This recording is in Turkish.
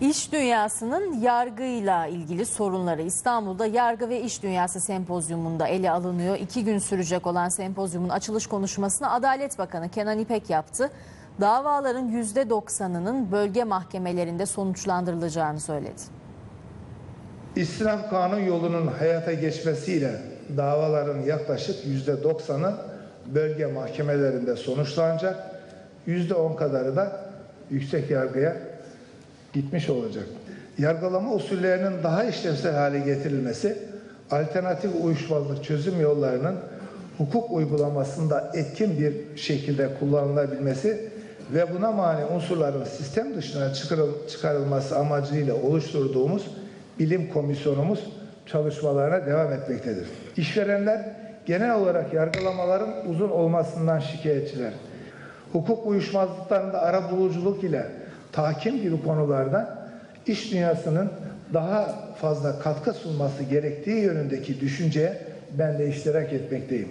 İş dünyasının yargıyla ilgili sorunları İstanbul'da Yargı ve İş Dünyası Sempozyumunda ele alınıyor. İki gün sürecek olan sempozyumun açılış konuşmasını Adalet Bakanı Kenan İpek yaptı. Davaların %90'ının bölge mahkemelerinde sonuçlandırılacağını söyledi. İstinaf kanun yolunun hayata geçmesiyle davaların yaklaşık yüzde doksanı bölge mahkemelerinde sonuçlanacak. Yüzde on kadarı da yüksek yargıya gitmiş olacak. Yargılama usullerinin daha işlevsel hale getirilmesi, alternatif uyuşmazlık çözüm yollarının hukuk uygulamasında etkin bir şekilde kullanılabilmesi ve buna mani unsurların sistem dışına çıkarıl- çıkarılması amacıyla oluşturduğumuz bilim komisyonumuz çalışmalarına devam etmektedir. İşverenler genel olarak yargılamaların uzun olmasından şikayetçiler. Hukuk uyuşmazlıklarında ara buluculuk ile tahkim gibi konularda iş dünyasının daha fazla katkı sunması gerektiği yönündeki düşünceye ben de iştirak etmekteyim.